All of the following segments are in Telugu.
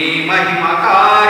Prima de Macaé.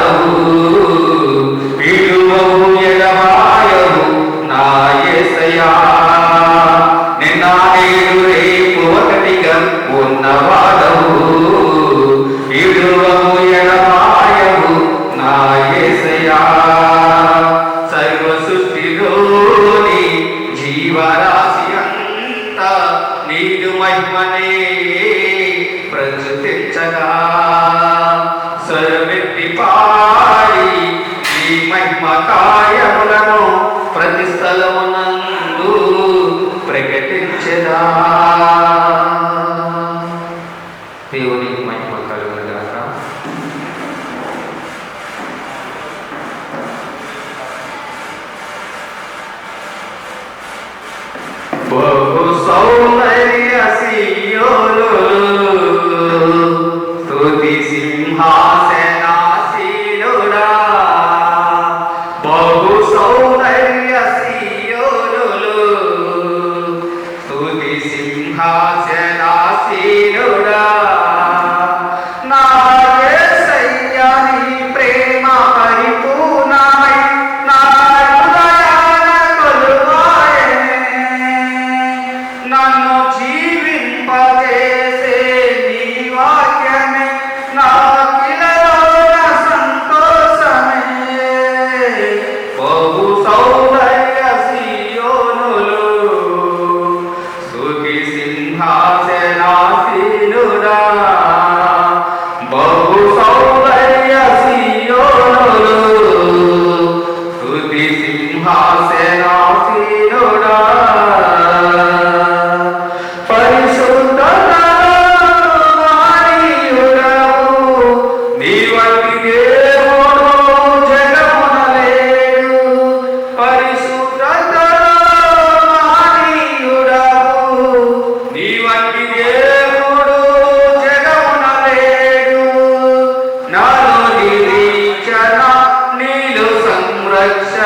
సహాయములను ప్రతి స్థలమునందు ప్రకటించదా దేవునికి మహిమ కలుగుగాక బహు సౌందర్య సీయోలు నన్ను జీవింపజేసే నీ వాక్యమే. నా సంతోషమే. బహు సౌ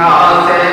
না